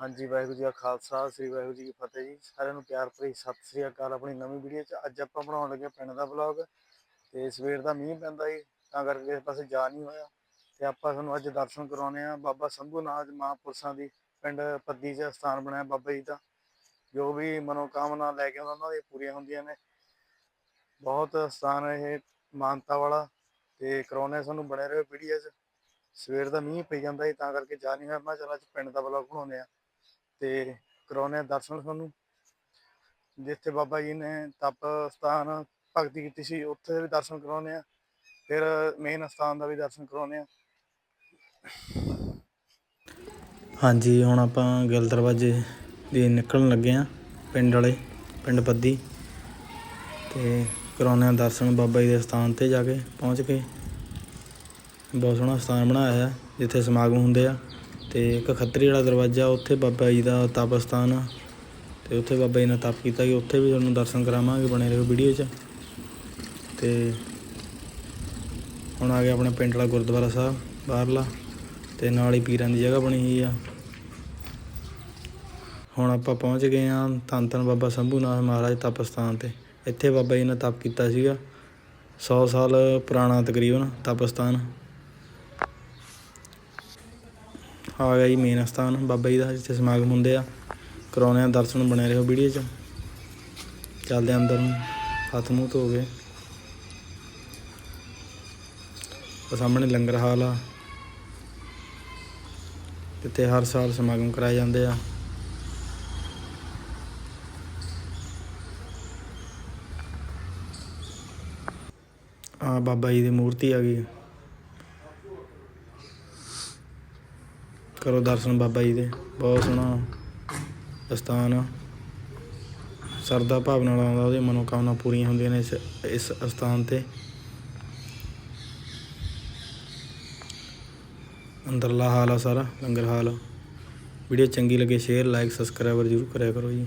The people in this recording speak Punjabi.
ਹਾਂਜੀ ਵਾਹਿਗੁਰੂ ਜੀ ਕਾ ਖਾਲਸਾ ਸ੍ਰੀ ਵਾਹਿਗੁਰੂ ਜੀ ਕੀ ਫਤਿਹ ਜੀ। ਸਾਰਿਆਂ ਨੂੰ ਪਿਆਰ ਭਰੀ ਸਤਿ ਸ੍ਰੀ ਅਕਾਲ ਆਪਣੀ ਨਵੀਂ ਵੀਡੀਓ 'ਚ। ਅੱਜ ਆਪਾਂ ਬਣਾਉਣ ਲੱਗੇ ਹਾਂ ਪਿੰਡ ਦਾ ਵਲੌਗ ਤੇ ਸਵੇਰ ਦਾ ਮੀਂਹ ਪੈਂਦਾ ਜੀ ਤਾਂ ਕਰਕੇ ਇਸ ਪਾਸੇ ਜਾ ਨਹੀਂ ਹੋਇਆ। ਤੇ ਆਪਾਂ ਤੁਹਾਨੂੰ ਅੱਜ ਦਰਸ਼ਨ ਕਰਾਉਣੇ ਆ ਬਾਬਾ ਸੰਭੂ ਨਾਥ ਮਹਾਂਪੁਰਸ਼ਾਂ ਦੀ ਪਿੰਡ ਪੱਦੀ 'ਚ ਸਥਾਨ ਬਣਾਇਆ ਬਾਬਾ ਜੀ ਦਾ। ਜੋ ਵੀ ਮਨੋਕਾਮਨਾ ਲੈ ਕੇ ਆਉਂਦਾ ਉਹਨਾਂ ਦੀਆਂ ਪੂਰੀਆਂ ਹੁੰਦੀਆਂ ਨੇ। ਬਹੁਤ ਸਥਾਨ ਇਹ ਮਾਨਤਾ ਵਾਲਾ ਤੇ ਕਰਾਉਣੇ ਆ, ਤੁਹਾਨੂੰ ਬਣੇ ਰਹੇ ਵੀਡੀਓ 'ਚ। ਸਵੇਰ ਦਾ ਮੀਂਹ ਪਈ ਜਾਂਦਾ ਸੀ ਤਾਂ ਕਰਕੇ ਜਾ ਨਹੀਂ ਹੋਇਆ। ਮੈਂ ਕਿਹਾ ਚੱਲ ਅੱਜ ਪਿੰਡ ਦਾ ਵਲੌਗ ਬਣਾਉਂਦੇ ਆ ਤੇ ਕਰਾਉਣੇ ਦਰਸ਼ਨ ਤੁਹਾਨੂੰ। ਜਿੱਥੇ ਬਾਬਾ ਜੀ ਨੇ ਤਪ ਸਥਾਨ ਭਗਤੀ ਕੀਤੀ ਸੀ, ਉੱਥੇ ਦੇ ਵੀ ਦਰਸ਼ਨ ਕਰਾਉਣੇ ਆ ਫਿਰ ਮੇਨ ਸਥਾਨ ਦਾ ਵੀ ਦਰਸ਼ਨ ਕਰਾਉਣੇ ਆ ਹਾਂਜੀ, ਹੁਣ ਆਪਾਂ ਗਿਲ ਦਰਵਾਜ਼ੇ ਦੀ ਨਿਕਲਣ ਲੱਗੇ ਆ ਪਿੰਡ ਵਾਲੇ, ਪਿੰਡ ਪੱਦੀ ਤੇ ਕਰਾਉਣੇ ਆ ਦਰਸ਼ਨ ਬਾਬਾ ਜੀ ਦੇ ਸਥਾਨ ਤੇ ਜਾ ਕੇ ਪਹੁੰਚ ਕੇ। ਬਹੁਤ ਸੋਹਣਾ ਸਥਾਨ ਬਣਾਇਆ ਹੈ ਜਿੱਥੇ ਸਮਾਗਮ ਹੁੰਦੇ ਆ। ਤੇ ਇੱਕ ਖੱਤਰੀ ਵਾਲਾ ਦਰਵਾਜ਼ਾ, ਉੱਥੇ ਬਾਬਾ ਜੀ ਦਾ ਤਪ ਸਥਾਨ ਆ। ਤੇ ਉੱਥੇ ਬਾਬਾ ਜੀ ਨੇ ਤਪ ਕੀਤਾ ਕਿ ਉੱਥੇ ਵੀ ਤੁਹਾਨੂੰ ਦਰਸ਼ਨ ਕਰਾਵਾਂਗੇ ਬਣੇ ਰਹੋ ਵੀਡੀਓ 'ਚ। ਤੇ ਹੁਣ ਆ ਗਿਆ ਆਪਣੇ ਪਿੰਡ ਵਾਲਾ ਗੁਰਦੁਆਰਾ ਸਾਹਿਬ, ਬਾਹਰਲਾ। ਤੇ ਨਾਲ ਹੀ ਪੀਰਾਂ ਦੀ ਜਗ੍ਹਾ ਬਣੀ ਹੋਈ ਆ। ਹੁਣ ਆਪਾਂ ਪਹੁੰਚ ਗਏ ਆ ਧੰਨ ਧੰਨ ਬਾਬਾ ਸੰਭੂਨਾਥ ਮਹਾਰਾਜ ਤਪ ਸਥਾਨ ਤੇ। ਇੱਥੇ ਬਾਬਾ ਜੀ ਨੇ ਤਪ ਕੀਤਾ ਸੀਗਾ। 100 ਸਾਲ ਪੁਰਾਣਾ ਤਕਰੀਬਨ ਤਪ ਸਥਾਨ ਆ ਗਿਆ ਜੀ ਮੇਨ ਸਥਾਨ ਬਾਬਾ ਜੀ ਦਾ ਜਿੱਥੇ ਸਮਾਗਮ ਹੁੰਦੇ ਆ। ਕਰਾਉਣੇ ਆ ਦਰਸ਼ਨ ਬਣੇ ਰਹੋ ਵੀਡੀਓ 'ਚ। ਚੱਲਦੇ ਅੰਦਰ ਨੂੰ, ਹੱਥ ਮੂੰਹ ਧੋ ਕੇ। ਉਹ ਸਾਹਮਣੇ ਲੰਗਰ ਹਾਲ ਆ। ਜਿੱਥੇ ਹਰ ਸਾਲ ਸਮਾਗਮ ਕਰਾਏ ਜਾਂਦੇ ਆ। ਆ ਬਾਬਾ ਜੀ ਦੀ ਮੂਰਤੀ ਆ ਗਈ। ਕਰੋ ਦਰਸ਼ਨ ਬਾਬਾ ਜੀ ਦੇ। ਬਹੁਤ ਸੋਹਣਾ ਅਸਥਾਨ ਆ। ਸਰਦਾ ਭਾਵਨਾ ਨਾਲ ਆਉਂਦਾ, ਉਹਦੀ ਮਨੋਕਾਮਨਾ ਪੂਰੀਆਂ ਹੁੰਦੀਆਂ ਨੇ ਇਸ ਇਸ ਅਸਥਾਨ ਤੇ। ਅੰਦਰਲਾ ਹਾਲ ਆ ਸਾਰਾ, ਲੰਗਰ ਹਾਲ ਵੀਡੀਓ ਚੰਗੀ ਲੱਗੇ, ਸ਼ੇਅਰ ਲਾਈਕ ਸਬਸਕ੍ਰਾਈਬਰ ਜ਼ਰੂਰ ਕਰਿਆ ਕਰੋ ਜੀ।